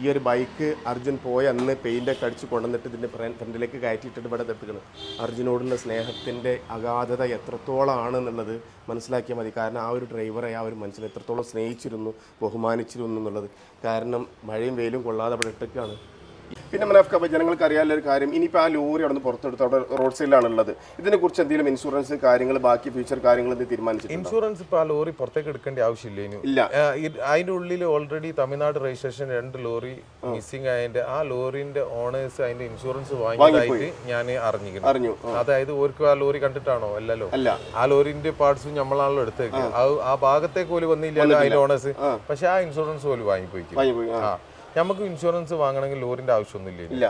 ഈ ഒരു ബൈക്ക് അർജുൻ പോയ അന്ന് പെയിന്റൊക്കെ അടിച്ച് കൊണ്ടുവന്നിട്ട് ഇതിന്റെ ഫ്രണ്ടിലേക്ക് കയറ്റിയിട്ടിട്ട് ഇവിടെ എത്തിക്കണം അർജുനോടുള്ള സ്നേഹത്തിന്റെ അഗാധത എത്രത്തോളമാണ് എന്നുള്ളത് മനസ്സിലാക്കിയാൽ മതി. കാരണം ആ ഒരു ഡ്രൈവറെ ആ ഒരു മനുഷ്യനെ എത്രത്തോളം സ്നേഹിച്ചിരുന്നു ബഹുമാനിച്ചിരുന്നു എന്നുള്ളത്. കാരണം മഴയും വെയിലും കൊള്ളാതെ അവിടെ ഇട്ടൊക്കെയാണ് പിന്നെ അപ്പോൾ ജനങ്ങൾക്ക് അറിയാനുള്ള ഒരു കാര്യം ഇനിയിപ്പോൾ ആ ലോറി അവിടെ നിന്ന് പുറത്തെടുത്ത് അവിടെ റോഡ് സൈഡിലാണ് ഉള്ളത് ഇതിനെക്കുറിച്ച് എന്തെങ്കിലും ഇൻഷുറൻസ് കാര്യങ്ങൾ ബാക്കി ഫ്യൂച്ചർ കാര്യങ്ങൾ എന്ത് തീരുമാനിച്ചിട്ടുണ്ട്? ഇൻഷുറൻസ് ഇപ്പൊ ആ ലോറി പുറത്തേക്ക് എടുക്കേണ്ട ആവശ്യമില്ല ഇല്ല. അതിന്റെ ഉള്ളിൽ ഓൾറെഡി തമിഴ്നാട് രജിസ്ട്രേഷൻ രണ്ട് ലോറി മിസ്സിംഗ് ആയതിന്റെ ആ ലോറിന്റെ ഓണേഴ്സ് അതിന്റെ ഇൻഷുറൻസ് വാങ്ങിയതായിട്ട് ഞാൻ അറിഞ്ഞിരിക്കുന്നു. അറിഞ്ഞു. അതായത് ഓർക്ക് ആ ലോറി കണ്ടിട്ടാണോ? അല്ലല്ലോ. അല്ല. ആ ലോറിന്റെ പാർട്സ് നമ്മളാണല്ലോ എടുത്തേക്ക്. ആ. ഭാഗത്തേക്ക് പോലും വന്നില്ല അതിന്റെ ഓണേഴ്സ് പക്ഷെ ആ ഇൻഷുറൻസ് പോലും വാങ്ങിപ്പോയിക്കും വാങ്ങി പോയി ആ. ആ. നമുക്ക് ഇൻഷുറൻസ് വാങ്ങണമെങ്കിൽ ലോറിന്റെ ആവശ്യമൊന്നുമില്ല.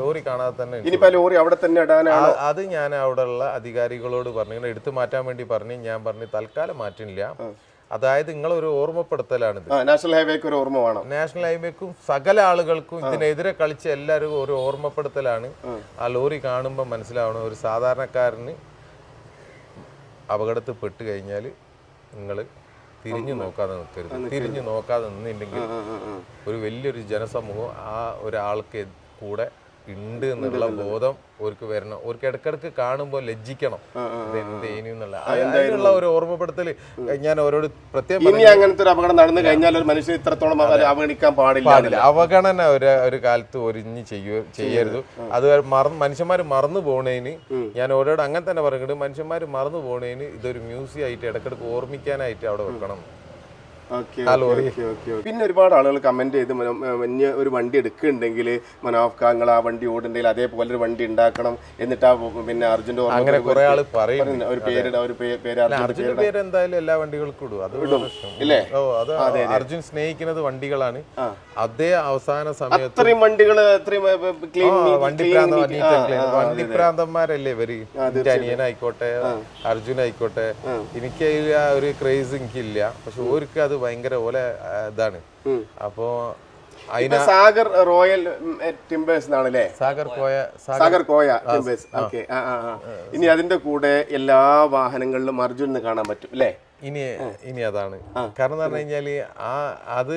ലോറി കാണാതെ തന്നെ ഇനിയിപ്പോൾ ആ ലോറി അവിടെ തന്നെ ഇടാനാണ്? അത് ഞാൻ അവിടെയുള്ള അധികാരികളോട് പറഞ്ഞു. ഇങ്ങനെ എടുത്തു മാറ്റാൻ വേണ്ടി പറഞ്ഞു. ഞാൻ പറഞ്ഞു തൽക്കാലം മാറ്റില്ല അതായത് നിങ്ങളൊരു ഓർമ്മപ്പെടുത്തലാണിത്. ആ നാഷണൽ ഹൈവേക്ക് ഒരു ഓർമ്മ വേണം. നാഷണൽ ഹൈവേക്കും സകല ആളുകൾക്കും ഇതിനെതിരെ കളിച്ച എല്ലാവരും ഒരു ഓർമ്മപ്പെടുത്തലാണ്. ആ. ലോറി കാണുമ്പോൾ മനസ്സിലാവണം ഒരു സാധാരണക്കാരന് അപകടത്തിൽ പെട്ട് കഴിഞ്ഞാൽ നിങ്ങൾ തിരിഞ്ഞു നോക്കാതെ നിൽക്കരുത് തിരിഞ്ഞു നോക്കാതെ നിന്നില്ലെങ്കിൽ. ഒരു വലിയൊരു ജനസമൂഹം ആ ഒരാൾക്ക് കൂടെ ഉണ്ട് എന്നുള്ള ബോധം ഓർക്ക് വരണം. ഓർക്ക് ഇടക്കിടക്ക് കാണുമ്പോൾ ലജ്ജിക്കണം. എന്ത് എന്നുള്ള അതിനുള്ള ഒരു ഓർമ്മപ്പെടുത്തൽ ഞാൻ ഓരോട് പ്രത്യേകം ഇനി അങ്ങനത്തെ ഒരു അപകടം നടന്നു കഴിഞ്ഞാൽ ഒരു മനുഷ്യൻ ഇത്രത്തോളം അവഗണിക്കാൻ പാടില്ല അവഗണന ഒരു ഒരു കാലത്ത് ഒരിഞ്ഞ് ചെയ്യ ചെയ്യരുത്. അത് മറന്ന് മനുഷ്യന്മാർ മറന്നു പോണേന് ഞാൻ ഓരോട് അങ്ങനെ തന്നെ പറയുന്നുണ്ട് മനുഷ്യന്മാർ മറന്നു പോണേന് ഇതൊരു മ്യൂസിയം ആയിട്ട് ഇടക്കിടക്ക് ഓർമ്മിക്കാനായിട്ട് അവിടെ വെക്കണം. പിന്നെ ഒരുപാട് ആളുകൾ കമന്റ് ചെയ്ത് വലിയ ഒരു വണ്ടി എടുക്കുന്നുണ്ടെങ്കിൽ മനോഫ്കാങ്ങൾ ആ വണ്ടി ഓടുണ്ടെങ്കിൽ അതേപോലെ ഒരു വണ്ടി ഉണ്ടാക്കണം. എന്നിട്ട് ആ പിന്നെ അർജുന്റെ അങ്ങനെ കുറെ ആൾ പറയും ഒരു പേര് ഒരു പേര് അർജുൻ പേര് എന്തായാലും എല്ലാ വണ്ടികൾക്കും ഇടും. അത്. ഇല്ലേ? ഓ അത് അർജുൻ സ്നേഹിക്കുന്നത് വണ്ടികളാണ്. അതേ അവസാന സമയത്ത് അത്രയും വണ്ടികൾ വണ്ടി വണ്ടി പ്രാന്തന്മാരല്ലേ ഇവർ? എന്റെ അനിയനായിക്കോട്ടെ അർജുൻ ആയിക്കോട്ടെ. എനിക്ക് ഒരു ക്രേസ് എനിക്കില്ല. പക്ഷെ ഓർക്ക് അത് ഭയങ്കര പോലെ ഇതാണ്. അപ്പോ അതിന സാഗർ റോയൽ ടിംബേഴ്സ് ആണല്ലേ സാഗർ കോയ സാഗർ കോയ ടിംബേഴ്സ് ഓക്കെ. ഇനി അതിന്റെ കൂടെ എല്ലാ വാഹനങ്ങളിലും അർജുൻ കാണാൻ പറ്റും അല്ലേ? ഇനി ഇനി അതാണ്. കാരണം എന്ന് പറഞ്ഞു കഴിഞ്ഞാൽ ആ അത്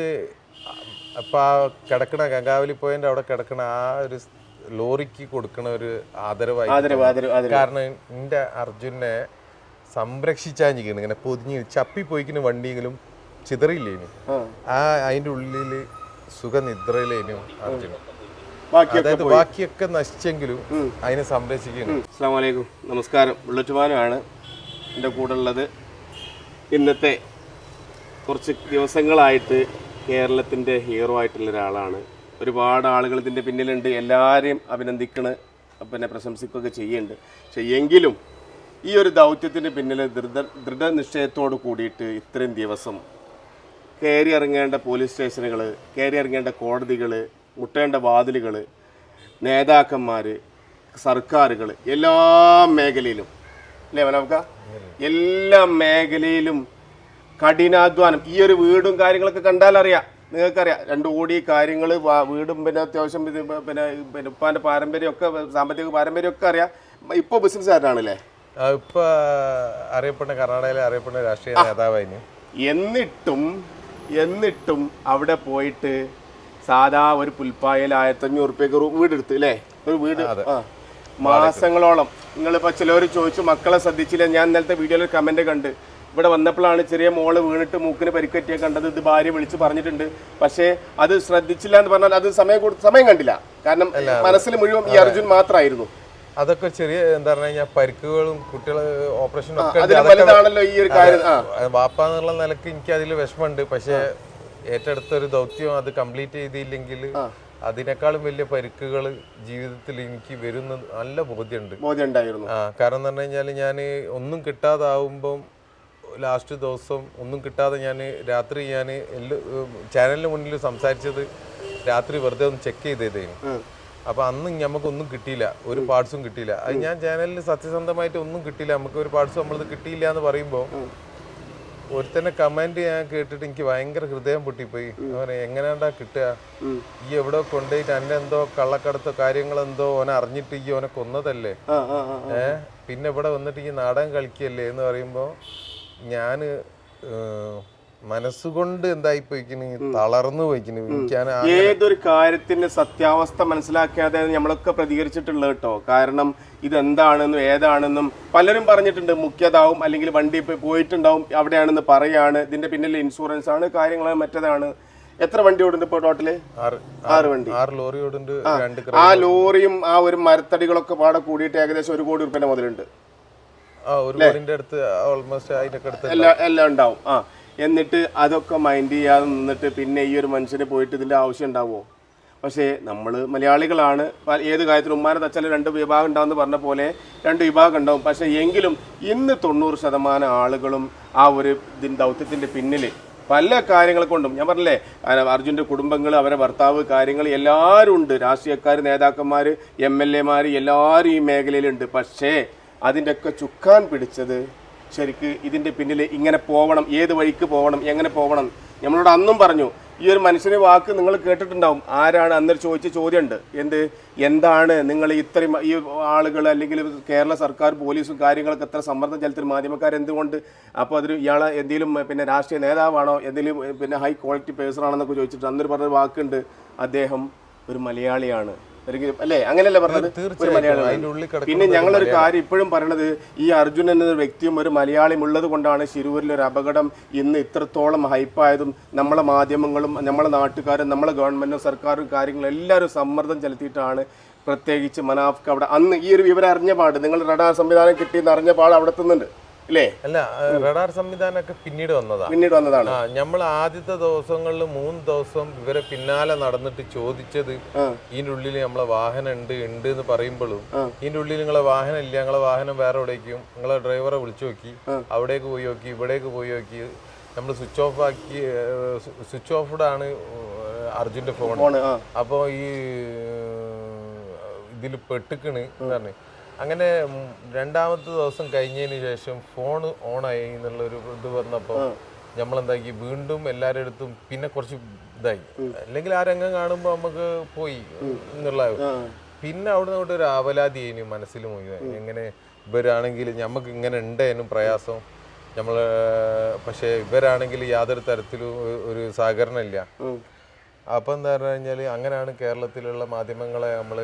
അപ്പൊ ആ കിടക്കണ ഗംഗാവലി പോയിന്റ് അവിടെ കിടക്കണ ആ ഒരു ലോറിക്ക് കൊടുക്കണ ഒരു ആദരവായി ആദരവ് ആദരവ് ആദരവ്. കാരണം എന്റെ അർജുനെ സംരക്ഷിച്ചാഞ്ഞിരിക്കുന്നു ഇങ്ങനെ പൊതിഞ്ഞ് ചപ്പി പോയിക്കുന്ന വണ്ടിയെങ്കിലും ചിതറിയില്ലേനു ആ. അതിന്റെ ഉള്ളിൽ സുഖനിദ്രയിലേനു ബാക്കി അതായത് ബാക്കിയൊക്കെ നശിച്ചെങ്കിലും അതിനെ സംരക്ഷിക്കുന്നു അസ്സാം വലൈക്കും നമസ്കാരം. ബുള്ളറ്റുമാനുമാണ് എന്റെ കൂടെ ഉള്ളത്. ഇന്നത്തെ കുറച്ച് ദിവസങ്ങളായിട്ട് കേരളത്തിന്റെ ഹീറോ ആയിട്ടുള്ള ഒരാളാണ്. ഒരുപാട് ആളുകൾ ഇതിന്റെ പിന്നിലുണ്ട്. എല്ലാവരെയും അഭിനന്ദിക്കണ്. പിന്നെ പ്രശംസിക്കുകയൊക്കെ ചെയ്യുന്നുണ്ട്. ചെയ്യെങ്കിലും എങ്കിലും ഈ ഒരു ദൗത്യത്തിന് പിന്നിൽ ദൃഢ ദൃഢനിശ്ചയത്തോട് കൂടിയിട്ട് ഇത്രയും ദിവസം കയറി ഇറങ്ങേണ്ട പോലീസ് സ്റ്റേഷനുകൾ കയറി ഇറങ്ങേണ്ട കോടതികൾ മുട്ടേണ്ട വാതിലുകൾ നേതാക്കന്മാർ സർക്കാരുകൾ എല്ലാ മേഖലയിലും. അല്ലേ മനോക്ക എല്ലാ മേഖലയിലും കഠിനാധ്വാനം. ഈ ഒരു വീടും കാര്യങ്ങളൊക്കെ കണ്ടാലറിയാം. നിങ്ങൾക്കറിയാം. രണ്ട് കോടി കാര്യങ്ങൾ വീടും പിന്നെ അത്യാവശ്യം ഇത് പിന്നെ പിന്നെ ഉപ്പാന്റെ പാരമ്പര്യമൊക്കെ സാമ്പത്തിക പാരമ്പര്യമൊക്കെ അറിയാം. ഇപ്പോൾ ബിസിനസ്സുകാരനാണല്ലേ ആരാണല്ലേ? ഇപ്പൊ അറിയപ്പെടുന്ന കർണാടകയിലെ അറിയപ്പെടുന്ന രാഷ്ട്രീയ നേതാവായിരുന്നു എന്നിട്ടും എന്നിട്ടും അവിടെ പോയിട്ട് സാധാ ഒരു പുൽപ്പായൽ ആയിരത്തഞ്ഞൂറ് റുപ്യക്ക് വീടെടുത്ത് അല്ലേ ഒരു വീട്. ആ മാസങ്ങളോളം. നിങ്ങളിപ്പോൾ ചിലവർ ചോദിച്ചു മക്കളെ ശ്രദ്ധിച്ചില്ല? ഞാൻ ഇന്നലത്തെ വീഡിയോയിൽ കമന്റ് കണ്ട്. ഇവിടെ വന്നപ്പോഴാണ് ചെറിയ മോൾ വീണിട്ട് മൂക്കിന് പരിക്കറ്റിയ കണ്ടത്. ഇത് ഭാര്യ വിളിച്ച് പറഞ്ഞിട്ടുണ്ട്. പക്ഷേ അത് ശ്രദ്ധിച്ചില്ല എന്ന് പറഞ്ഞാൽ അത് സമയം സമയം കണ്ടില്ല. കാരണം മനസ്സിൽ മുഴുവൻ ഈ അർജുൻ മാത്രമായിരുന്നു അതൊക്കെ ചെറിയ എന്താ പറഞ്ഞു കഴിഞ്ഞാൽ പരിക്കുകളും കുട്ടികളെ ഓപ്പറേഷനും ഒക്കെ വാപ്പ എന്നുള്ള നിലയ്ക്ക് എനിക്ക് അതിൽ വിഷമമുണ്ട്. പക്ഷേ ഏറ്റെടുത്ത ഒരു ദൗത്യം അത് കംപ്ലീറ്റ് ചെയ്തില്ലെങ്കിൽ അതിനേക്കാളും വലിയ പരിക്കുകൾ ജീവിതത്തിൽ എനിക്ക് വരുന്ന നല്ല ബോധ്യമുണ്ട്. ബോധ്യം ആ കാരണം എന്ന് പറഞ്ഞു കഴിഞ്ഞാൽ ഞാൻ ഒന്നും കിട്ടാതാവുമ്പം ലാസ്റ്റ് ദിവസം ഒന്നും കിട്ടാതെ ഞാൻ രാത്രി ഞാൻ എല്ലാ ചാനലിന് മുന്നിൽ സംസാരിച്ചത് രാത്രി വെറുതെ ഒന്ന് ചെക്ക് ചെയ്തേതേനു. ഉം. അപ്പൊ അന്ന് നമുക്കൊന്നും കിട്ടിയില്ല. ഒരു പാർട്സും കിട്ടിയില്ല. അത് ഞാൻ ചാനലിൽ സത്യസന്ധമായിട്ട് ഒന്നും കിട്ടിയില്ല. നമുക്ക് ഒരു പാർട്സ് നമ്മളത് കിട്ടിയില്ല എന്ന് പറയുമ്പോൾ ഒരുത്തന്നെ കമന്റ് ഞാൻ കേട്ടിട്ട് എനിക്ക് ഭയങ്കര ഹൃദയം പൊട്ടിപ്പോയി. എങ്ങനെയാണ്ടാ കിട്ടുക? ഈ എവിടെ കൊണ്ടുപോയിട്ട് അന്നെ എന്തോ കള്ളക്കടത്തോ കാര്യങ്ങളെന്തോ ഓനെ അറിഞ്ഞിട്ട് ഈ ഓനെ കൊന്നതല്ലേ? ഏ പിന്നെ ഇവിടെ വന്നിട്ട് ഈ നാടകം കളിക്കല്ലേ എന്ന് പറയുമ്പോൾ ഞാൻ മനസ്സുകൊണ്ട് എന്തായി പോയിക്കണ്. തളർന്നു പോയിക്കണ് ഏതൊരു കാര്യത്തിന്റെ സത്യാവസ്ഥ മനസ്സിലാക്കാതെ നമ്മളൊക്കെ പ്രതികരിച്ചിട്ടുള്ളത് കേട്ടോ. കാരണം ഇതെന്താണെന്നും ഏതാണെന്നും പലരും പറഞ്ഞിട്ടുണ്ട്. മുഖ്യതാവും അല്ലെങ്കിൽ വണ്ടി പോയിട്ടുണ്ടാവും അവിടെയാണെന്ന് പറയാണ്. ഇതിന്റെ പിന്നിൽ ഇൻഷുറൻസ് ആണ് കാര്യങ്ങൾ മറ്റേതാണ്. എത്ര വണ്ടി ഓടുന്നുണ്ട് ഇപ്പൊ ടോട്ടൽ ആറ് വണ്ടി. ആറ് ലോറി ഓടുന്നുണ്ട് ആ ലോറിയും ആ ഒരു മരത്തടികളൊക്കെ പാടെ കൂടിയിട്ട് ഏകദേശം ഒരു കോടി റുപ്യന്റെ മുതലുണ്ട്. ഒരു കോടിന്റെ അടുത്ത് ഓൾമോസ്റ്റ് അതിന്റെ എല്ലാം ഉണ്ടാവും. ആ എന്നിട്ട് അതൊക്കെ മൈൻഡ് ചെയ്യാതെ നിന്നിട്ട് പിന്നെ ഈ ഒരു മനുഷ്യന് പോയിട്ട് ഇതിന്റെ ആവശ്യം ഉണ്ടാവുമോ? പക്ഷേ നമ്മൾ മലയാളികളാണ്. ഏത് കാര്യത്തിലും ഉമ്മാനെ തച്ചാൽ രണ്ട് വിഭാഗം ഉണ്ടാവുമെന്ന് പറഞ്ഞ പോലെ രണ്ട് വിഭാഗം ഉണ്ടാവും. പക്ഷേ എങ്കിലും ഇന്ന് തൊണ്ണൂറ് ശതമാനം ആളുകളും ആ ഒരു ഇതിൻ ദൗത്യത്തിന്റെ പിന്നിൽ പല കാര്യങ്ങൾ കൊണ്ടും ഞാൻ പറഞ്ഞില്ലേ അർജുന്റെ കുടുംബങ്ങൾ അവരെ ഭർത്താവ് കാര്യങ്ങൾ എല്ലാവരും ഉണ്ട്. രാഷ്ട്രീയക്കാർ നേതാക്കന്മാർ എം എൽ എമാർ എല്ലാവരും ഈ മേഖലയിലുണ്ട്. പക്ഷേ അതിന്റെയൊക്കെ ചുക്കാൻ പിടിച്ചത് ശരിക്ക് ഇതിന്റെ പിന്നിൽ ഇങ്ങനെ പോകണം ഏത് വഴിക്ക് പോകണം എങ്ങനെ പോകണം നമ്മളോട് അന്നും പറഞ്ഞു ഈ ഒരു മനുഷ്യനെ വാക്ക് നിങ്ങൾ കേട്ടിട്ടുണ്ടാവും. ആരാണ്? അന്നേരം ചോദിച്ച ചോദ്യമുണ്ട്. എന്ത്? എന്താണ് നിങ്ങൾ ഇത്രയും ഈ ആളുകൾ അല്ലെങ്കിൽ കേരള സർക്കാർ പോലീസും കാര്യങ്ങളൊക്കെ എത്ര സമ്മർദ്ദം ചെലുത്തുന്ന മാധ്യമക്കാർ എന്തുകൊണ്ട്? അപ്പോൾ അതൊരു ഇയാളെ എന്തെങ്കിലും പിന്നെ രാഷ്ട്രീയ നേതാവാണോ? എന്തെങ്കിലും പിന്നെ ഹൈ ക്വാളിറ്റി പേഴ്സൺ ചോദിച്ചിട്ട് അന്നൊരു പറഞ്ഞ വാക്കുണ്ട്. അദ്ദേഹം ഒരു മലയാളിയാണ്. അല്ലേ? അങ്ങനെയല്ലേ പറഞ്ഞത്? ഒരു അതിന്റെ പിന്നെ ഞങ്ങളൊരു കാര്യം ഇപ്പോഴും പറയണത് ഈ അർജുൻ എന്ന വ്യക്തിയും ഒരു മലയാളിയും ഉള്ളത് കൊണ്ടാണ് ശിരൂരിൽ ഒരു അപകടം ഇന്ന് ഇത്രത്തോളം ഹൈപ്പായതും നമ്മളെ മാധ്യമങ്ങളും നമ്മളെ നാട്ടുകാരും നമ്മളെ ഗവൺമെന്റും സർക്കാരും കാര്യങ്ങളും എല്ലാവരും സമ്മർദ്ദം ചെലുത്തിയിട്ടാണ് പ്രത്യേകിച്ച് മനാഫ്ക്ക് അവിടെ അന്ന് ഈ ഒരു വിവരം അറിഞ്ഞ പാട്. നിങ്ങൾ റഡാർ സംവിധാനം കിട്ടിയെന്ന് അറിഞ്ഞ പാട് അവിടെ എത്തുന്നുണ്ട്. അല്ല? റഡാർ സംവിധാനമൊക്കെ പിന്നീട് വന്നതാ. പിന്നീട് വന്നതാണ്. നമ്മൾ ആദ്യത്തെ ദിവസങ്ങളിൽ മൂന്ന് ദിവസം ഇവരെ പിന്നാലെ നടന്നിട്ട് ചോദിച്ചത്. ഇതിന്റെ ഉള്ളിൽ നമ്മളെ വാഹനം ഉണ്ട് ഉണ്ട് എന്ന് പറയുമ്പോഴും ഇതിന്റെ ഉള്ളിൽ നിങ്ങളെ വാഹനം ഇല്ല ഞങ്ങളെ വാഹനം വേറെ എവിടേക്കും നിങ്ങളെ ഡ്രൈവറെ വിളിച്ചു നോക്കി അവിടേക്ക് പോയി നോക്കി ഇവിടേക്ക് പോയി നോക്കി. നമ്മൾ സ്വിച്ച് ഓഫ് ആക്കി സ്വിച്ച് ഓഫ് ആണ് അർജുന്റെ ഫോൺ. അപ്പോൾ ഈ ഇതിൽ പെട്ടിക്കണ് പറഞ്ഞു. അങ്ങനെ രണ്ടാമത്തെ ദിവസം കഴിഞ്ഞതിന് ശേഷം ഫോൺ ഓണായി എന്നുള്ളൊരു ഇത് വന്നപ്പോൾ നമ്മളെന്താക്കി വീണ്ടും എല്ലാവരുടെ അടുത്തും പിന്നെ കുറച്ച് ഇതായി. അല്ലെങ്കിൽ ആ രംഗം കാണുമ്പോൾ നമുക്ക് പോയി എന്നുള്ള പിന്നെ അവിടെ നിന്ന് ഒരു ആവലാതി ആയിരുന്നു മനസ്സിൽ മുഴുവൻ. എങ്ങനെ ഇവരാണെങ്കിൽ നമുക്ക് ഇങ്ങനെ ഉണ്ടായിരുന്നു പ്രയാസം. നമ്മൾ പക്ഷേ ഇവരാണെങ്കിൽ യാതൊരു തരത്തിലും ഒരു സഹകരണം ഇല്ല. അപ്പൊ എന്താ പറഞ്ഞു കഴിഞ്ഞാൽ അങ്ങനെയാണ് കേരളത്തിലുള്ള മാധ്യമങ്ങളെ നമ്മൾ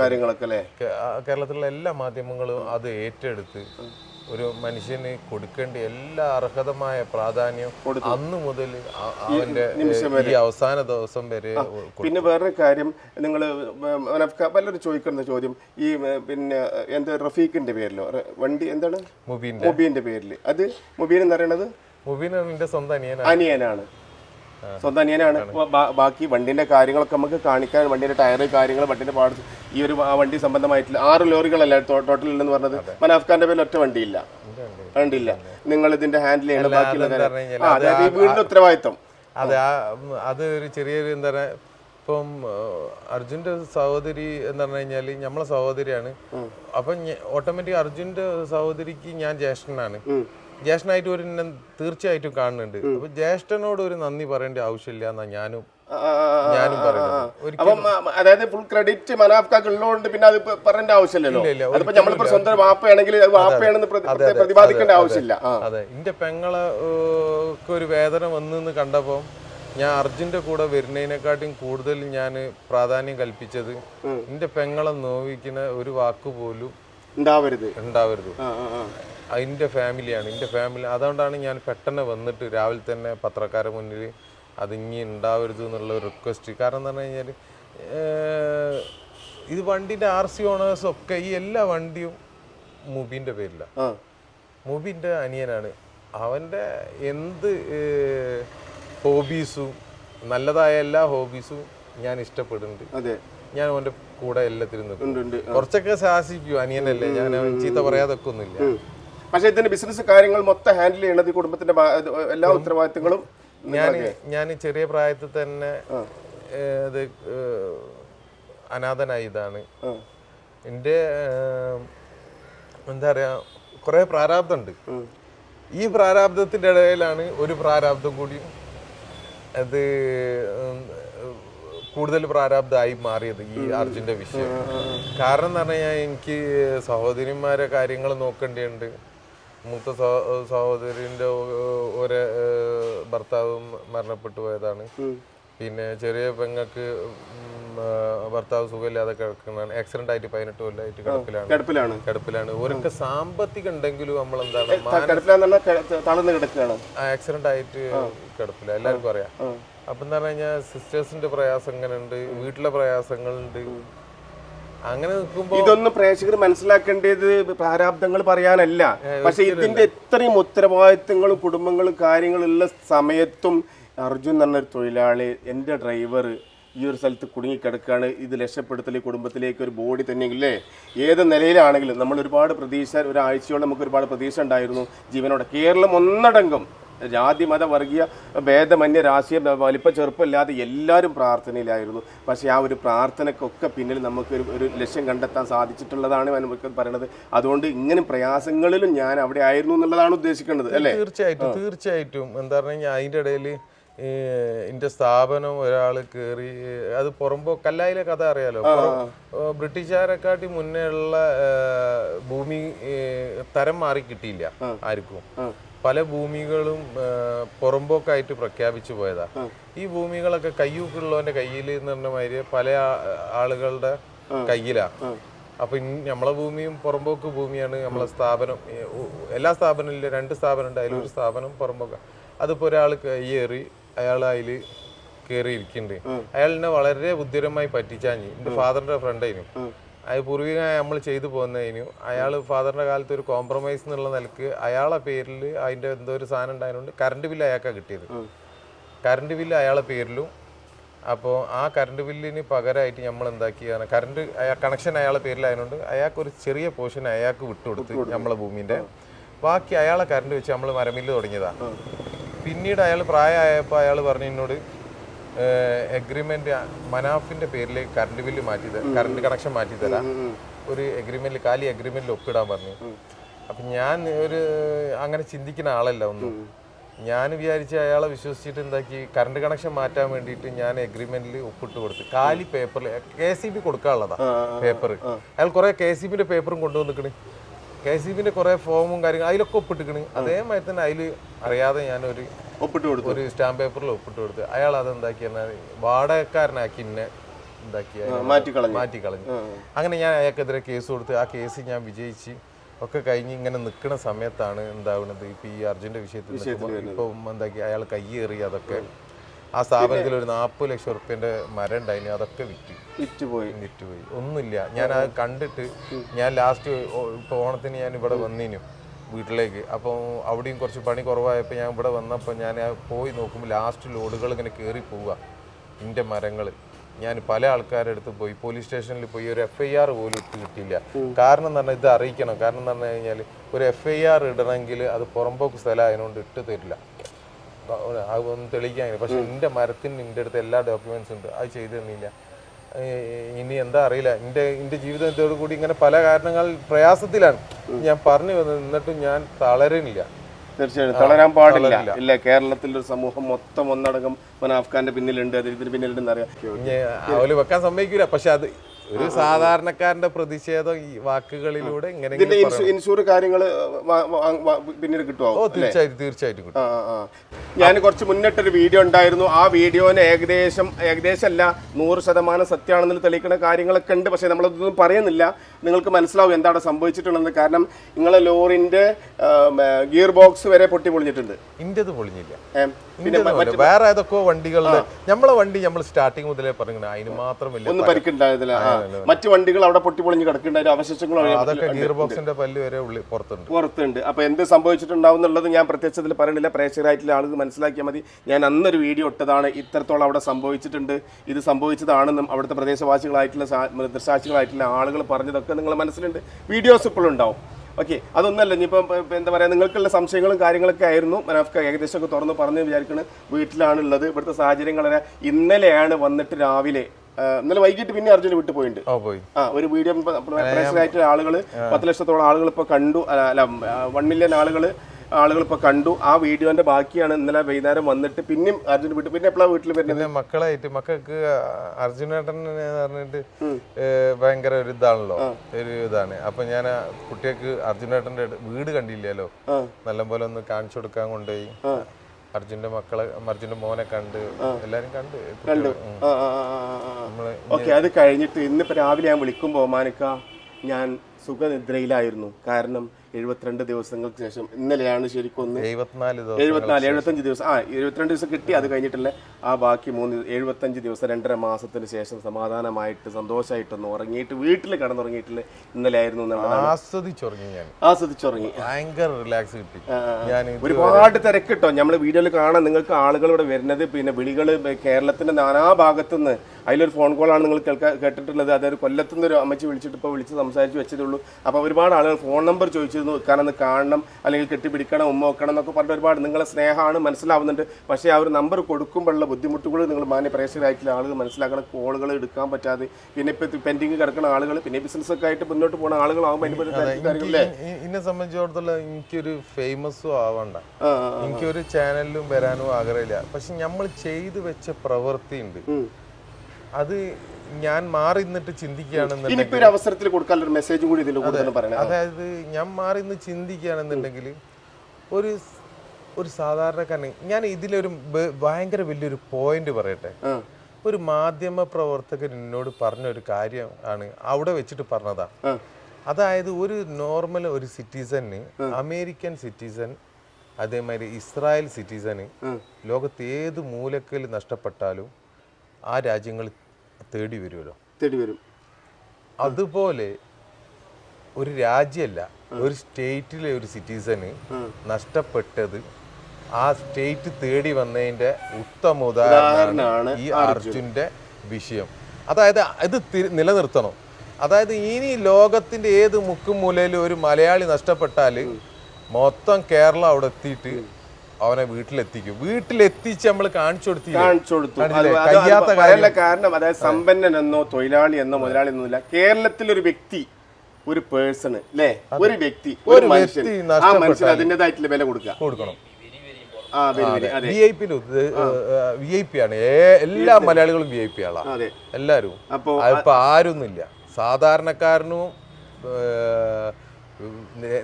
കാര്യങ്ങളൊക്കെ അല്ലേ? കേരളത്തിലുള്ള എല്ലാ മാധ്യമങ്ങളും അത് ഏറ്റെടുത്ത് ഒരു മനുഷ്യന് കൊടുക്കേണ്ട എല്ലാ അർഹതമായ പ്രാധാന്യം അന്ന് മുതൽ അവന്റെ ഈ അവസാന ദിവസം വരെ. പിന്നെ വേറൊരു കാര്യം നിങ്ങൾ പലരും ചോദിക്കുന്ന ചോദ്യം ഈ പിന്നെ എന്താ റഫീഖിന്റെ പേരിലോ? വണ്ടി എന്താണ്? മുബീന്റെ. മുബീന്റെ പേരിൽ അത് മുബീൻ എന്ന് പറയുന്നത്? മുബീൻ എന്റെ സ്വന്തം അനിയനാണ്. അനിയനാണ്. സ്വന്തം അനിയനാണ്. ബാക്കി വണ്ടിന്റെ കാര്യങ്ങളൊക്കെ നമുക്ക് കാണിക്കാൻ വണ്ടിയുടെ ടയർ കാര്യങ്ങൾ വണ്ടിന്റെ പാർട്സ് ഈ ഒരു വണ്ടി സംബന്ധമായിട്ടുള്ള ആറ് ലോറികളല്ല ടോട്ടൽ ഉണ്ടെന്ന് പറഞ്ഞത്? മനാഫ്ഖാന്റെ പേരിൽ ഒറ്റ വണ്ടിയില്ല. വണ്ടിയില്ല നിങ്ങൾ ഇതിന്റെ ഹാൻഡിൽ ചെയ്യണം ബാക്കിയുള്ള കാര്യം. അതായത് ഈ വീടിന്റെ ഉത്തരവാദിത്തം അതെ ആ അത് ഒരു ചെറിയൊരു എന്താ പറയുക ഇപ്പം അർജുന്റെ സഹോദരി എന്ന് പറഞ്ഞു കഴിഞ്ഞാൽ നമ്മളെ സഹോദരിയാണ്. അപ്പം ഓട്ടോമാറ്റിക് അർജുന്റെ സഹോദരിക്ക് ഞാൻ ജ്യേഷ്ഠനാണ്. ജ്യേഷ്ഠനായിട്ട് ഒരു എന്നെ തീർച്ചയായിട്ടും കാണുന്നുണ്ട്. അപ്പൊ ജ്യേഷ്ഠനോട് ഒരു നന്ദി പറയേണ്ട ആവശ്യമില്ല എന്നാ ഞാനും ഞാനും പറയുന്നത്. അപ്പം അതായത് ഫുൾ ക്രെഡിറ്റ് മനാഫ്കാക്ക് ഉള്ളതുകൊണ്ട് പിന്നെ അത് പറയേണ്ട ആവശ്യമില്ലല്ലോ? അതിപ്പോ നമ്മളിപ്പോ സ്വന്തം വാപ്പയാണെങ്കിൽ അത് വാപ്പയാണെന്ന് പ്രതി- പ്രതി- പ്രതിപാദിക്കേണ്ട ആവശ്യമില്ല. അതെ എന്റെ പെങ്ങളെ ഒരു വേദന വന്നെന്ന് കണ്ടപ്പോ ഞാൻ അർജുന്റെ കൂടെ വരുന്നതിനെക്കാട്ടും കൂടുതൽ ഞാൻ പ്രാധാന്യം കൽപ്പിച്ചത് എന്റെ പെങ്ങളെ നോവിക്കുന്ന ഒരു വാക്ക് പോലും ഉണ്ടാവരുത്. അതിന്റെ ഫാമിലിയാണ്. എന്റെ ഫാമിലി അതുകൊണ്ടാണ് ഞാൻ പെട്ടെന്ന് വന്നിട്ട് രാവിലെ തന്നെ പത്രക്കാരെ മുന്നിൽ അതിങ്ങി ഉണ്ടാവരുത് എന്നുള്ള ഒരു റിക്വസ്റ്റ് കാരണം എന്ന് പറഞ്ഞു കഴിഞ്ഞാൽ ഇത് വണ്ടിന്റെ ആർ സി ഓണേഴ്സും ഒക്കെ ഈ എല്ലാ വണ്ടിയും മുബിന്റെ പേരിലാണ് മുബിന്റെ അനിയനാണ്. അവന്റെ എന്ത് ഹോബീസും നല്ലതായ എല്ലാ ഹോബീസും ഞാൻ ഇഷ്ടപ്പെടുന്നുണ്ട്. ഞാൻ അവന്റെ കൂടെ എല്ലാത്തിനും കുറച്ചൊക്കെ ശാസിക്കും അനിയനല്ലേ? ഞാൻ അവൻ ചീത്ത പറയാതൊക്കെ ഒന്നുമില്ല പക്ഷെ ഇതിന്റെ ബിസിനസ് കാര്യങ്ങൾ മൊത്തം ഹാൻഡിൽ ചെയ്യണത് ഈ കുടുംബത്തിന്റെ എല്ലാ ഉത്തരവാദിത്തങ്ങളും ഞാൻ ഞാൻ ചെറിയ പ്രായത്തിൽ തന്നെ അത് ഇത് അനാഥനായി ഇതാണ്. എന്റെ എന്താ പറയാ കുറെ പ്രാരാബ്ദമുണ്ട്. ഈ പ്രാരാബ്ദത്തിന്റെ ഇടയിലാണ് ഒരു പ്രാരാബ്ദം കൂടി. അത് കൂടുതൽ പ്രാരാബ്ദമായി മാറിയത് ഈ അർജുന്റെ വിഷയം. കാരണം എന്ന് പറഞ്ഞു കഴിഞ്ഞാൽ എനിക്ക് സഹോദരിമാരെ കാര്യങ്ങൾ നോക്കേണ്ടതുണ്ട് മൂത്ത സഹോ- സഹോദരിന്റെ ഒ- ഒരു ഭർത്താവും മരണപ്പെട്ടു പോയതാണ്. പിന്നെ ചെറിയ പെങ്ങൾക്ക് ഭർത്താവ് സുഖമില്ലാതെ കിടക്കുന്നതാണ്. ആക്സിഡന്റ് ആയിട്ട് പതിനെട്ട് കൊല്ലമായിട്ട് കിടപ്പിലാണ്. കിടപ്പിലാണ്. കിടപ്പിലാണ്. ഓരൊക്കെ സാമ്പത്തികം ഉണ്ടെങ്കിലും നമ്മൾ എന്താണ് കിടപ്പിലാന്ന് പറഞ്ഞാൽ തളർന്ന് കിടക്കുകയാണ്. ആക്സിഡന്റ് ആയിട്ട് കിടപ്പില്ല എല്ലാവർക്കും അറിയാം. അപ്പൊ എന്താ പറഞ്ഞു കഴിഞ്ഞാൽ സിസ്റ്റേഴ്സിന്റെ പ്രയാസം ഇങ്ങനെ ഉണ്ട് വീട്ടിലെ പ്രയാസങ്ങളുണ്ട്. അങ്ങനെ നിൽക്കുമ്പോൾ ഇതൊന്നും പ്രേക്ഷകർ മനസ്സിലാക്കേണ്ടത് പ്രാരാബ്ദങ്ങൾ പറയാനല്ല. പക്ഷെ ഇതിന്റെ ഇത്രയും ഉത്തരവാദിത്തങ്ങളും കുടുംബങ്ങളും കാര്യങ്ങളും ഉള്ള സമയത്തും അർജുൻ എന്നൊരു തൊഴിലാളി എന്റെ ഡ്രൈവർ ഈ ഒരു സ്ഥലത്ത് കുടുങ്ങിക്കിടക്കുകയാണ് ഇത് രക്ഷപ്പെടുത്തൽ കുടുംബത്തിലേക്ക് ഒരു ബോഡി തന്നെയെങ്കിലേ ഏത് നിലയിലാണെങ്കിലും നമ്മൾ ഒരുപാട് പ്രതീക്ഷ ഒരാഴ്ചയോളം നമുക്ക് ഒരുപാട് പ്രതീക്ഷ ഉണ്ടായിരുന്നു. ജീവനോടെ കേരളം ഒന്നടങ്കം ജാതി മത വർഗീയ ഭേദമന്യ രാഷ്ട്രീയ വലിപ്പ ചെറുപ്പമില്ലാതെ എല്ലാവരും പ്രാർത്ഥനയിലായിരുന്നു. പക്ഷേ ആ ഒരു പ്രാർത്ഥനക്കൊക്കെ പിന്നിൽ നമുക്ക് ഒരു ഒരു ലക്ഷ്യം കണ്ടെത്താൻ സാധിച്ചിട്ടുള്ളതാണ് നമുക്ക് പറയണത്. അതുകൊണ്ട് ഇങ്ങനെ പ്രയാസങ്ങളിലും ഞാൻ അവിടെ ആയിരുന്നു എന്നുള്ളതാണ് ഉദ്ദേശിക്കേണ്ടത് അല്ലേ? തീർച്ചയായിട്ടും തീർച്ചയായിട്ടും. എന്താ പറഞ്ഞു കഴിഞ്ഞാൽ അതിന്റെ ഇടയിൽ എന്റെ സ്ഥാപനം ഒരാൾ കയറി അത് പുറമ്പോ കല്ലായിലെ കഥ അറിയാലോ? ബ്രിട്ടീഷുകാരെക്കാട്ടി മുന്നേ ഉള്ള ഭൂമി തരം മാറി കിട്ടിയില്ല ആർക്കും. പല ഭൂമികളും പുറമ്പോക്കായിട്ട് പ്രഖ്യാപിച്ചു പോയതാ. ഈ ഭൂമികളൊക്കെ കയ്യൂക്കുള്ളവന്റെ കയ്യിൽ എന്ന് പറഞ്ഞ മാതിരി പല ആളുകളുടെ കയ്യിലാ. അപ്പൊ നമ്മളെ ഭൂമിയും പുറമ്പോക്ക് ഭൂമിയാണ് നമ്മളെ സ്ഥാപനം. എല്ലാ സ്ഥാപനം രണ്ട് സ്ഥാപനം ഉണ്ട് അതിലൊരു സ്ഥാപനം പുറമ്പോക്ക. അതിപ്പോ ഒരാൾ കയ്യേറി അയാൾ അതിൽ കയറി ഇരിക്കുന്നുണ്ട് അയാളിനെ വളരെ ബുദ്ധിപരമായി പറ്റിച്ചാഞ്ഞ്. എന്റെ ഫാദറിന്റെ ഫ്രണ്ട് ആയിരുന്നു അത് പൂർവികമായി നമ്മൾ ചെയ്തു പോകുന്നതിനു അയാൾ ഫാദറിന്റെ കാലത്ത് ഒരു കോംപ്രമൈസ് എന്നുള്ള നിലയ്ക്ക് അയാളെ പേരിൽ അതിന്റെ എന്തോ ഒരു സാധനം ഉണ്ടായതുകൊണ്ട് കറണ്ട് ബില്ല് അയാൾക്കാണ് കിട്ടിയത്. കറണ്ട് ബില്ല് അയാളെ പേരിലും അപ്പോൾ ആ കറണ്ട് ബില്ലിന് പകരമായിട്ട് നമ്മൾ എന്താക്കിയാണ് കറണ്ട് കണക്ഷൻ അയാളെ പേരിലായതുകൊണ്ട് അയാൾക്ക് ഒരു ചെറിയ പോർഷൻ അയാൾക്ക് വിട്ടുകൊടുത്ത് നമ്മളെ ഭൂമിന്റെ ബാക്കി അയാളെ കറണ്ട് വെച്ച് നമ്മൾ മരമില്ല് തുടങ്ങിയതാണ്. പിന്നീട് അയാൾ പ്രായമായപ്പോൾ അയാൾ പറഞ്ഞു എന്നോട് എഗ്രിമെന്റ് മനാഫിന്റെ പേരിൽ കറണ്ട് ബില്ല് മാറ്റി കറണ്ട് കണക്ഷൻ മാറ്റി തരാം ഒരു എഗ്രിമെന്റിൽ കാലി എഗ്രിമെന്റിൽ ഒപ്പിടാൻ പറഞ്ഞു. അപ്പൊ ഞാൻ ഒരു അങ്ങനെ ചിന്തിക്കുന്ന ആളല്ല ഒന്നും. ഞാൻ വിചാരിച്ച അയാളെ വിശ്വസിച്ചിട്ട് എന്താക്കി കറണ്ട് കണക്ഷൻ മാറ്റാൻ വേണ്ടിയിട്ട് ഞാൻ എഗ്രിമെന്റിൽ ഒപ്പിട്ട് കൊടുത്തു. കാലി പേപ്പറിൽ കെ സി ബി കൊടുക്കാനുള്ളതാ പേപ്പർ അയാൾ കുറെ കെ സി ബിന്റെ പേപ്പറും കൊണ്ടുവന്നിക്കണ്. കെ സി ബിന്റെ കുറെ ഫോമും കാര്യങ്ങളും അതിലൊക്കെ ഒപ്പിട്ടിക്കണ് അതേമാതിരി തന്നെ അതിൽ അറിയാതെ ഞാനൊരു ഒപ്പിട്ട് കൊടുത്തു. ഒരു സ്റ്റാമ്പ് പേപ്പറിൽ ഒപ്പിട്ട് കൊടുത്ത്. അയാൾ അത് എന്താക്കി പറഞ്ഞാൽ വാടകക്കാരനാക്കി എന്നെ എന്താക്കി മാറ്റി കളഞ്ഞു. അങ്ങനെ ഞാൻ അയാൾക്കെതിരെ കേസ് കൊടുത്ത് ആ കേസ് ഞാൻ വിജയിച്ച് ഒക്കെ കഴിഞ്ഞ് ഇങ്ങനെ നിൽക്കുന്ന സമയത്താണ് എന്താവുന്നത് ഇപ്പൊ ഈ അർജുന്റെ വിഷയത്തിൽ നിൽക്കുമ്പോൾ ഇപ്പൊ എന്താക്കി അയാൾ കയ്യേറി അതൊക്കെ. ആ സ്ഥാപനത്തിൽ ഒരു നാൽപ്പത് ലക്ഷം റുപ്യന്റെ മരം ഉണ്ടായിന് അതൊക്കെ വിറ്റു. വിറ്റുപോയി. വിറ്റുപോയി. ഒന്നുമില്ല. ഞാൻ അത് കണ്ടിട്ട് ഞാൻ ലാസ്റ്റ് ഇപ്പോൾ ഓണത്തിന് ഞാൻ ഇവിടെ വന്നിനു വീട്ടിലേക്ക്. അപ്പോൾ അവിടെയും കുറച്ച് പണി കുറവായപ്പോൾ ഞാൻ ഇവിടെ വന്നപ്പോൾ ഞാൻ പോയി നോക്കുമ്പോൾ ലാസ്റ്റ് ലോഡുകൾ ഇങ്ങനെ കയറി പോവുക എന്റെ മരങ്ങൾ ഞാൻ പല ആൾക്കാരുടെ അടുത്ത് പോയി. പോലീസ് സ്റ്റേഷനിൽ പോയി. ഒരു എഫ് ഐ ആർ പോലും ഇട്ട് കിട്ടിയില്ല. കാരണം എന്ന് പറഞ്ഞാൽ ഇത് അറിയിക്കണം. കാരണം എന്ന് പറഞ്ഞു കഴിഞ്ഞാൽ ഒരു എഫ് ഐ ആർ ഇടണമെങ്കിൽ അത് പുറമ്പോക്ക് സ്ഥലം അതിനോണ്ട് ഇട്ട് തരില്ല. അത് ഒന്ന് തെളിയിക്കാൻ. പക്ഷെ എന്റെ മരത്തിന് എന്റെ അടുത്ത് എല്ലാ ഡോക്യുമെന്റ്സ് ഉണ്ട്. അത് ചെയ്തു തന്നില്ല. ഇനി എന്താ അറിയില്ല. എന്റെ എന്റെ ജീവിതത്തോടു കൂടി ഇങ്ങനെ പല കാരണങ്ങൾ പ്രയാസത്തിലാണ്. ഞാൻ പറഞ്ഞു വന്നത് എന്നിട്ടും ഞാൻ തളരുന്നില്ല തീർച്ചയായിട്ടും. തളരാൻ പാടില്ല. ഇല്ല കേരളത്തിലെ ഒരു സമൂഹം മൊത്തം ഒന്നടങ്കം അഫ്ഗാന്റെ പിന്നിലുണ്ട് അതിന് പിന്നിലുണ്ടെന്ന് അറിയാം. അവൽ വെക്കാൻ സമ്മതിക്കില്ല പക്ഷെ അത് ഒരു സാധാരണക്കാരന്റെ പ്രതിഷേധം ഈ വാക്കുകളിലൂടെ ഇങ്ങനെ ഇൻഷൂർ കാര്യങ്ങൾ പിന്നീട് കിട്ടുമോ ഓ തീർച്ചയായിട്ടും തീർച്ചയായിട്ടും കിട്ടും. ഞാൻ കുറച്ച് മുന്നിട്ടൊരു വീഡിയോ ഉണ്ടായിരുന്നു. ആ വീഡിയോന് ഏകദേശം ഏകദേശം അല്ല നൂറ് ശതമാനം സത്യമാണെന്ന് തെളിയിക്കുന്ന കാര്യങ്ങളൊക്കെ ഉണ്ട്. പക്ഷേ നമ്മളതൊന്നും പറയുന്നില്ല. നിങ്ങൾക്ക് മനസ്സിലാവും എന്താണ് സംഭവിച്ചിട്ടുള്ളത് കാരണം നിങ്ങളെ ലോറിന്റെ ഗിയർ ബോക്സ് വരെ പൊട്ടി പൊളിഞ്ഞിട്ടുണ്ട് ഇന്റത് പൊളിഞ്ഞില്ല. പിന്നെ വേറെ ഏതൊക്കെ വണ്ടികളുടെ നമ്മളെ വണ്ടി നമ്മൾ സ്റ്റാർട്ടിങ് മുതലേ പറഞ്ഞു അതിന് മാത്രം വലിയ ഒന്നും പരിക്കുണ്ടായതില്ല. മറ്റു വണ്ടികൾ അവിടെ പൊട്ടി പൊളിഞ്ഞ് കിടക്കുന്നുണ്ടായിരുന്നു അവശേഷങ്ങൾ അതൊക്കെ ഗിയർ ബോക്സിന്റെ പല്ല് വരെ ഉള്ളിൽ പുറത്തുണ്ട്. പുറത്തുണ്ട്. അപ്പോൾ എന്ത് സംഭവിച്ചിട്ടുണ്ടാവും എന്നുള്ളത് ഞാൻ പ്രത്യക്ഷത്തിൽ പറയണില്ല. പ്രേക്ഷകരായിട്ടുള്ള ആളുകൾ മനസ്സിലാക്കിയാൽ മതി. ഞാൻ അന്നൊരു വീഡിയോ ഇട്ടതാണ്. ഇത്രത്തോളം അവിടെ സംഭവിച്ചിട്ടുണ്ട്. ഇത് സംഭവിച്ചതാണെന്നും അവിടുത്തെ പ്രദേശവാസികളായിട്ടുള്ള ദൃശാക്ഷികളായിട്ടുള്ള ആളുകൾ പറഞ്ഞതൊക്കെ നിങ്ങൾ മനസ്സിലുണ്ട്. വീഡിയോസ് ഇപ്പോഴും ഉണ്ടാവും. ഓക്കെ അതൊന്നല്ല ഇനിയിപ്പം എന്താ പറയുക നിങ്ങൾക്കുള്ള സംശയങ്ങളും കാര്യങ്ങളൊക്കെ ആയിരുന്നു. മനാഫ്ക ഏകദേശമൊക്കെ തുറന്ന് പറഞ്ഞ് വിചാരിക്കുന്നത് വീട്ടിലാണുള്ളത്. ഇവിടുത്തെ സാഹചര്യങ്ങൾ വരെ ഇന്നലെയാണ് വന്നിട്ട് രാവിലെ ഇന്നലെ വൈകിട്ട് പിന്നെ അർജുന വിട്ടു പോയിട്ടുണ്ട് ആ ഒരു വീഡിയോ ആയിട്ട് ആളുകൾ പത്ത് ലക്ഷത്തോളം ആളുകൾ ഇപ്പോൾ കണ്ടു. അല്ല വൺ മില്യൺ ആളുകൾ ആളുകൾ ഇപ്പൊ കണ്ടു. ആ വീഡിയോന്റെ ബാക്കിയാണ് ഇന്നലെ വൈകുന്നേരം വന്നിട്ട് പിന്നെയും അർജുൻ വിട്ടു. പിന്നെ എപ്പോഴാണ് വീട്ടിൽ വരുന്നത്? മക്കളായിട്ട് മക്കൾക്ക് അർജുനേട്ടൻ പറഞ്ഞിട്ട് ഭയങ്കര ഒരു ഇതാണല്ലോ. ഒരു ഇതാണ്. അപ്പൊ ഞാൻ കുട്ടികൾക്ക് അർജുനേട്ടന്റെ വീട് കണ്ടില്ലല്ലോ. നല്ലപോലെ ഒന്ന് കാണിച്ചു കൊടുക്കാൻ കൊണ്ടുപോയി. അർജുന്റെ മക്കളെ അർജുന്റെ മോനെ കണ്ട് എല്ലാരും കണ്ട്. കണ്ടു. ഓക്കെ അത് കഴിഞ്ഞിട്ട് ഇന്നിപ്പോ രാവിലെ ഞാൻ വിളിക്കുമ്പോ മാനിക്ക ഞാൻ സുഖനിദ്രയിലായിരുന്നു. കാരണം എഴുപത്തിരണ്ട് ദിവസങ്ങൾക്ക് ശേഷം ഇന്നലെയാണ് ശരിക്കും ഒന്ന് എഴുപത്തിനാല് എഴുപത്തഞ്ച് ദിവസം. ആ എഴുപത്തിരണ്ട് ദിവസം കിട്ടി. അത് കഴിഞ്ഞിട്ടുള്ള ആ ബാക്കി മൂന്ന് എഴുപത്തഞ്ച് ദിവസം രണ്ടര മാസത്തിന് ശേഷം സമാധാനമായിട്ട് സന്തോഷമായിട്ടൊന്ന് ഉറങ്ങിയിട്ട് വീട്ടിൽ കിടന്നുറങ്ങിയിട്ടില്ല? ഇന്നലെ ആയിരുന്നു ആസ്വദിച്ചുറങ്ങി ഞാൻ. ആസ്വദിച്ചുറങ്ങി. ഭയങ്കര റിലാക്സ് കിട്ടി. ഞാൻ ഒരുപാട് തിരക്കിട്ടോ? നമ്മൾ വീഡിയോയിൽ കാണാൻ നിങ്ങൾക്ക് ആളുകൾ ഇവിടെ വരുന്നത് പിന്നെ വിളികൾ കേരളത്തിന്റെ നാനാ ഭാഗത്തുനിന്ന്. അതിലൊരു ഫോൺ കോളാണ് നിങ്ങൾ കേൾക്കാൻ കേട്ടിട്ടുള്ളത്. അതായത് കൊല്ലത്തുനിന്ന് ഒരു അമ്മച്ചി വിളിച്ചിട്ട് ഇപ്പോൾ വിളിച്ച് സംസാരിച്ച് വെച്ചതേ ഉള്ളൂ. അപ്പോൾ ഒരുപാട് ആളുകൾ ഫോൺ നമ്പർ ചോദിച്ചിരുന്നു വെക്കാനൊന്ന് കാണണം അല്ലെങ്കിൽ കെട്ടിപ്പിടിക്കണം ഉമ്മ വെക്കണം എന്നൊക്കെ പറഞ്ഞിട്ട് ഒരുപാട് നിങ്ങളെ സ്നേഹമാണ് മനസ്സിലാവുന്നുണ്ട്. പക്ഷേ ആ ഒരു നമ്പർ കൊടുക്കുമ്പോഴുള്ള ബുദ്ധിമുട്ടുകൾ നിങ്ങൾ മാന്യ പ്രേക്ഷകരായിട്ടുള്ള ആളുകൾ മനസ്സിലാക്കണം. കോളുകൾ എടുക്കാൻ പറ്റാതെ പിന്നെ ഇപ്പോൾ പെൻഡിങ് കിടക്കുന്ന ആളുകൾ പിന്നെ ബിസിനസ് ഒക്കെ ആയിട്ട് മുന്നോട്ട് പോകുന്ന ആളുകളാകുമ്പോൾ അതിന്റെ എന്നെ സംബന്ധിച്ചിടത്തോളം എനിക്കൊരു ഫേമസും ആവണ്ട. എനിക്കൊരു ചാനലിലും വരാനും ആഗ്രഹമില്ല. പക്ഷെ നമ്മൾ ചെയ്തു വെച്ച പ്രവൃത്തി ഉണ്ട്. അത് ഞാൻ മാറി നിന്നിട്ട് ചിന്തിക്കുകയാണെന്നുണ്ടെങ്കിൽ ഒരു അവസരത്തിൽ ഒരു മെസ്സേജ് കൂടി ഇതിൽ അതായത് ഞാൻ മാറി നിന്ന് ചിന്തിക്കുകയാണെന്നുണ്ടെങ്കിൽ ഒരു ഒരു സാധാരണക്കാരൻ ഞാൻ ഇതിലൊരു ഭയങ്കര വലിയൊരു പോയിന്റ് പറയട്ടെ. ഒരു മാധ്യമ പ്രവർത്തകൻ എന്നോട് പറഞ്ഞ ഒരു കാര്യം ആണ്. അവിടെ വെച്ചിട്ട് പറഞ്ഞതാ. അതായത് ഒരു നോർമൽ ഒരു സിറ്റിസന് അമേരിക്കൻ സിറ്റിസൺ അതേമാതിരി ഇസ്രായേൽ സിറ്റിസന് ലോകത്ത് ഏത് മൂലക്കൽ നഷ്ടപ്പെട്ടാലും ആ രാജ്യങ്ങൾ തേടി വരുമല്ലോ. തേടി വരും. അതുപോലെ ഒരു രാജ്യമല്ല ഒരു സ്റ്റേറ്റിലെ ഒരു സിറ്റിസന് നഷ്ടപ്പെട്ടത് ആ സ്റ്റേറ്റ് തേടി വന്നതിന്റെ ഉത്തമ ഉദാഹരണമാണ് ഈ അർജുന്റെ വിഷയം. അതായത് ഇത് നിലനിർത്തണം. അതായത് ഇനി ലോകത്തിന്റെ ഏത് മുക്കും മൂലയിലും ഒരു മലയാളി നഷ്ടപ്പെട്ടാൽ മൊത്തം കേരളം അവിടെ എത്തിയിട്ട് അവനെ വീട്ടിലെത്തിക്കും. വീട്ടിലെത്തിച്ച് നമ്മൾ കാണിച്ചു കൊടുത്തു കാണിച്ചു കൊടുത്തു. പറയാനുള്ള കാരണം അതായത് സമ്പന്നൻ എന്നോ തൊഴിലാളി എന്നോ മുതലാളി എന്നൊന്നുമില്ല കേരളത്തിലൊരു വ്യക്തി ഒരു പേഴ്സൺ അല്ലേ ഒരു വ്യക്തി ഒരു മനുഷ്യൻ ആ മനുഷ്യൻ അതിന്റെതായിട്ടുള്ള വില കൊടുക്കുക. കൊടുക്കണം. V I P V I P ആണ്. എല്ലാ മലയാളികളും വി ഐ പി ആളാ. അതെ. എല്ലാവരും. അപ്പോൾ അതിപ്പോ ആരൊന്നുമില്ല. സാധാരണക്കാരനും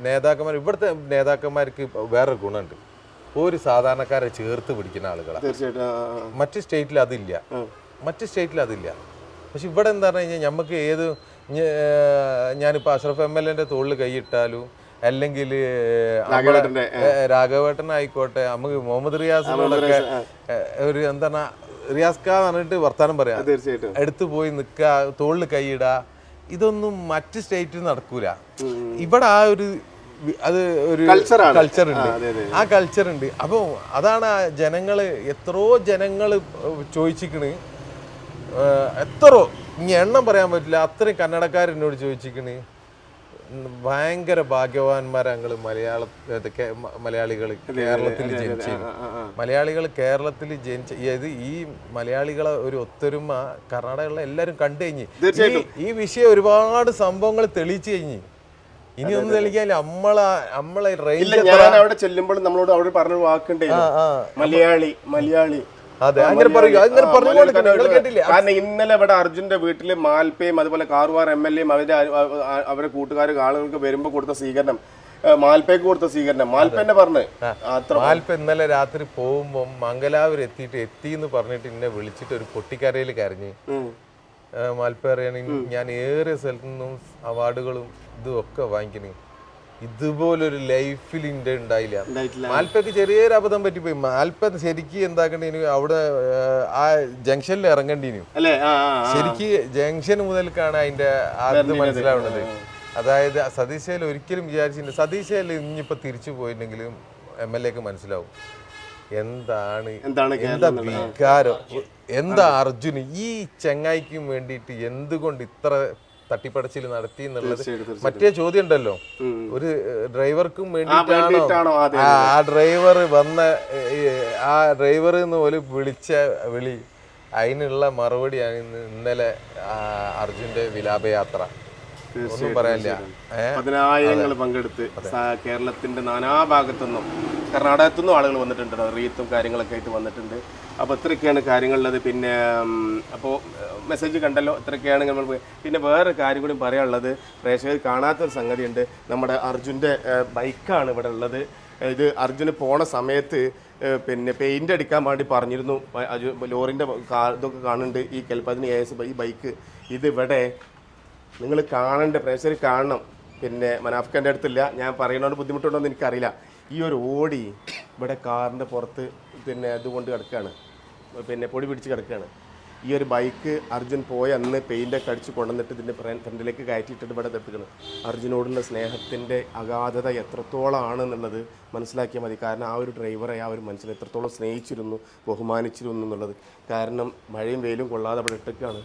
നേതാക്കന്മാർ ഇവിടുത്തെ നേതാക്കന്മാർക്ക് വേറെ ഗുണമുണ്ട്. ഒരു സാധാരണക്കാരെ ചേർത്ത് പിടിക്കുന്ന ആളുകളാണ് തീർച്ചയായിട്ടും. മറ്റ് സ്റ്റേറ്റിൽ അതില്ല. മറ്റ് സ്റ്റേറ്റിൽ അതില്ല. പക്ഷെ ഇവിടെ എന്താ പറഞ്ഞു കഴിഞ്ഞാൽ നമുക്ക് ഏത് ഞാനിപ്പോൾ അഷ്റഫ് എം എൽ എന്റെ തോളിൽ കൈയിട്ടാലും അല്ലെങ്കിൽ രാഘവേട്ടൻ ആയിക്കോട്ടെ നമുക്ക് മുഹമ്മദ് റിയാസിനോടൊക്കെ ഒരു എന്താണ് റിയാസ് എന്ന് പറഞ്ഞിട്ട് വർത്താനം പറയാം. തീർച്ചയായിട്ടും. എടുത്തു പോയി നിൽക്കുക തോളിൽ കൈയിടുക ഇതൊന്നും മറ്റ് സ്റ്റേറ്റിൽ നടക്കൂല. ഇവിടെ ആ ഒരു അത് ഒരു. കൾച്ചർ ഉണ്ട്. ആ, കൾച്ചർ ഉണ്ട്. അപ്പോൾ അതാണ് ആ ജനങ്ങൾ എത്രയോ ജനങ്ങൾ ചോദിച്ചിക്കണ്. എത്ര എത്രയോ ഇനി എണ്ണം പറയാൻ പറ്റില്ല. അത്രയും കന്നഡക്കാർ എന്നോട് ചോദിച്ചിക്കണ്. ഭയങ്കര ഭാഗ്യവാന്മാരങ്ങൾ മലയാള മലയാളികൾ കേരളത്തിൽ ജനിച്ച. മലയാളികൾ കേരളത്തിൽ ജനിച്ച ഇത് ഈ മലയാളികളെ ഒരു ഒത്തൊരുമ കർണാടകയിലുള്ള എല്ലാവരും കണ്ടു കഴിഞ്ഞ്. ഈ- ഈ വിഷയം ഒരുപാട് സംഭവങ്ങൾ തെളിയിച്ചു കഴിഞ്ഞ്. ഇനി ഒന്നും തെളിയിക്കാനില്ല നമ്മളെ നമ്മളെ റേഞ്ച് ഞാൻ അവിടെ ചെല്ലുമ്പോൾ നമ്മളോട് അവിടെ പറഞ്ഞ വാക്കുണ്ടേ മലയാളി മലയാളി. അതെ അങ്ങനെ പറയൂ അങ്ങനെ പറഞ്ഞു കാരണം കേട്ടില്ലേ? കാരണം ഇന്നലെ ഇവിടെ അർജുന്റെ വീട്ടിൽ മാൽപ്പയും അതുപോലെ കാർവാർ എം എൽ എയും അവരുടെ അവരെ കൂട്ടുകാർ ആളുകൾക്ക് വരുമ്പോൾ കൊടുത്ത സ്വീകരണം മാൽപ്പയ്ക്ക് കൊടുത്ത സ്വീകരണം. മാൽപ്പന്നെ പറഞ്ഞ്. മാൽപ്പ ഇന്നലെ രാത്രി പോകുമ്പോൾ മംഗലാവൂർ എത്തിയിട്ട് എത്തി എന്ന് പറഞ്ഞിട്ട് എന്നെ വിളിച്ചിട്ട് ഒരു പൊട്ടിക്കരയിൽ കരഞ്ഞ്. ഉം. ഞാൻ ഏറെ സ്ഥലത്തു നിന്നും അവാർഡുകളും ഇതും ഒക്കെ വാങ്ങിക്കണേ. ഇതുപോലൊരു ലൈഫിൽ ഇന്റെ ഉണ്ടായില്ല. മാൽപ്പയ്ക്ക് ചെറിയൊരു അബദ്ധം പറ്റിപ്പോയി. മാൽപ്പ ശരിക്ക് എന്താക്കണ്ടേനു അവിടെ ആ ജംഗ്ഷനിൽ ഇറങ്ങേണ്ടി. ശരിക്ക് ജംഗ്ഷൻ മുതൽക്കാണ് അതിന്റെ അത് മനസ്സിലാവുന്നത് അതായത് സതീശയിൽ ഒരിക്കലും വിചാരിച്ചില്ല സതീശയിൽ ഇനിയിപ്പോ തിരിച്ചു പോയിട്ടുണ്ടെങ്കിലും എം എൽ എക്ക് മനസ്സിലാവും. എന്താണ് എന്താണ് എന്താ വികാരം? എന്താ അർജുന്? ഈ ചെങ്ങായിക്കും വേണ്ടിയിട്ട് എന്തുകൊണ്ട് ഇത്ര തട്ടിപ്പടച്ചിൽ നടത്തി എന്നുള്ളത്. മറ്റേ ചോദ്യം ഉണ്ടല്ലോ ഒരു ഡ്രൈവർക്കും വേണ്ടിയിട്ടാണോ? ആ ഡ്രൈവർ വന്ന ആ ഡ്രൈവർ എന്ന് പോലും വിളിച്ച വിളി അതിനുള്ള മറുപടിയാണ് ഇന്ന് ഇന്നലെ അർജുന്റെ വിലാപയാത്ര. ഒന്നും പറയാനില്ല. ഏഹ്? പതിനായിരങ്ങൾ പങ്കെടുത്ത് കേരളത്തിന്റെ നാനാഭാഗത്തുനിന്നും കർണാടകത്തുനിന്നും ആളുകൾ വന്നിട്ടുണ്ട് റീത്തും കാര്യങ്ങളൊക്കെ ആയിട്ട് വന്നിട്ടുണ്ട്. അപ്പോൾ ഇത്രയൊക്കെയാണ് കാര്യങ്ങളുള്ളത്. പിന്നെ അപ്പോൾ മെസ്സേജ് കണ്ടല്ലോ. ഇത്രയൊക്കെയാണ് നമ്മൾ പിന്നെ വേറെ കാര്യം കൂടി പറയാനുള്ളത്. പ്രേക്ഷകർ കാണാത്തൊരു സംഗതിയുണ്ട്. നമ്മുടെ അർജുന്റെ ബൈക്കാണ് ഇവിടെ ഉള്ളത്. ഇത് അർജുന് പോണ സമയത്ത് പിന്നെ പെയിന്റ് അടിക്കാൻ വേണ്ടി പറഞ്ഞിരുന്നു. ലോറിന്റെ ഇതൊക്കെ കാണുന്നുണ്ട്. ഈ കെൽപ്പതിന് ഏ എസ് ഈ ബൈക്ക്. ഇത് ഇവിടെ നിങ്ങൾ കാണേണ്ട പ്രേക്ഷകർ കാണണം. പിന്നെ മനാഫ്ഖാന്റെ അടുത്തില്ല. ഞാൻ പറയുന്നതുകൊണ്ട് ബുദ്ധിമുട്ടുണ്ടോ എന്ന് എനിക്കറിയില്ല. ഈ ഒരു ഓടി ഇവിടെ കാറിന്റെ പുറത്ത് പിന്നെ അതുകൊണ്ട് കിടക്കുകയാണ്. പിന്നെ പൊടി പിടിച്ച് കിടക്കുകയാണ്. ഈ ഒരു ബൈക്ക് അർജുൻ പോയ അന്ന് പെയിന്റൊക്കെ അടിച്ച് കൊണ്ടുവന്നിട്ട് ഇതിന്റെ ഫ്രണ്ടിലേക്ക് കയറ്റിയിട്ടിട്ട് ഇവിടെ എത്തിക്കണം അർജുനോടുള്ള സ്നേഹത്തിന്റെ അഗാധത എത്രത്തോളമാണെന്നുള്ളത് മനസ്സിലാക്കിയാൽ മതി. കാരണം ആ ഒരു ഡ്രൈവറെ ആ ഒരു മനസ്സിൽ എത്രത്തോളം സ്നേഹിച്ചിരുന്നു ബഹുമാനിച്ചിരുന്നു എന്നുള്ളത്. കാരണം മഴയും വെയിലും കൊള്ളാതെ അവിടെ ഇട്ടൊക്കെയാണ്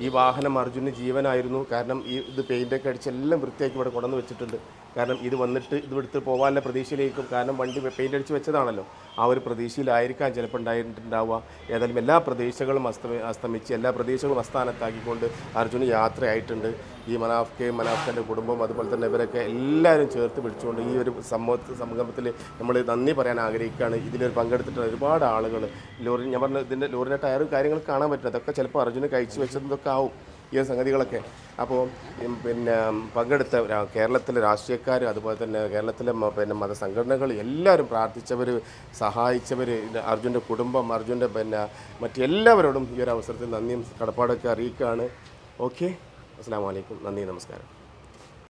ഈ വാഹനം അർജുന് ജീവനായിരുന്നു. കാരണം ഈ ഇത് പെയിന്റൊക്കെ അടിച്ച് എല്ലാം വൃത്തിയാക്കി ഇവിടെ കൊണ്ടുവന്ന് വെച്ചിട്ടുണ്ട്. കാരണം ഇത് വന്നിട്ട് ഇത് എടുത്ത് പോകാനുള്ള പ്രതീക്ഷയിലേക്കും കാരണം വണ്ടി പെയിന്റ് അടിച്ച് വെച്ചതാണല്ലോ. ആ ഒരു പ്രതീക്ഷയിലായിരിക്കാം ചിലപ്പോൾ ഉണ്ടായിട്ടുണ്ടാവുക. ഏതായാലും എല്ലാ പ്രതീക്ഷകളും അസ്തമി അസ്തമിച്ച് എല്ലാ പ്രതീക്ഷകളും അസ്ഥാനത്താക്കിക്കൊണ്ട് അർജുന് യാത്രയായിട്ടുണ്ട്. ഈ മനാഫ്കയും മനാഫ്ഖന്റെ കുടുംബം അതുപോലെ തന്നെ ഇവരൊക്കെ എല്ലാവരും ചേർത്ത് പിടിച്ചുകൊണ്ട് ഈ ഒരു സമൂഹ സംഗമത്തിൽ നമ്മൾ നന്ദി പറയാൻ ആഗ്രഹിക്കുകയാണ്. ഇതിലൊരു പങ്കെടുത്തിട്ടുള്ള ഒരുപാട് ആളുകൾ ലോറി ഞാൻ പറഞ്ഞ ഇതിന്റെ ലോറിന്റെ ടയർ കാര്യങ്ങൾ കാണാൻ പറ്റും. അതൊക്കെ ചിലപ്പോൾ അർജുന് കഴിച്ചു വെച്ചതൊക്കെ ആവും ഈ സംഗതികളൊക്കെ. അപ്പോൾ പിന്നെ പങ്കെടുത്ത കേരളത്തിലെ രാഷ്ട്രീയക്കാർ അതുപോലെ തന്നെ കേരളത്തിലെ പിന്നെ മതസംഘടനകൾ എല്ലാവരും പ്രാർത്ഥിച്ചവർ സഹായിച്ചവർ അർജുന്റെ കുടുംബം അർജുന്റെ പിന്നെ മറ്റെല്ലാവരോടും ഈ ഒരു അവസരത്തിൽ നന്ദിയും കടപ്പാടൊക്കെ അറിയിക്കുകയാണ്. ഓക്കെ. അസ്സാം വലൈക്കും നന്ദി നമസ്കാരം.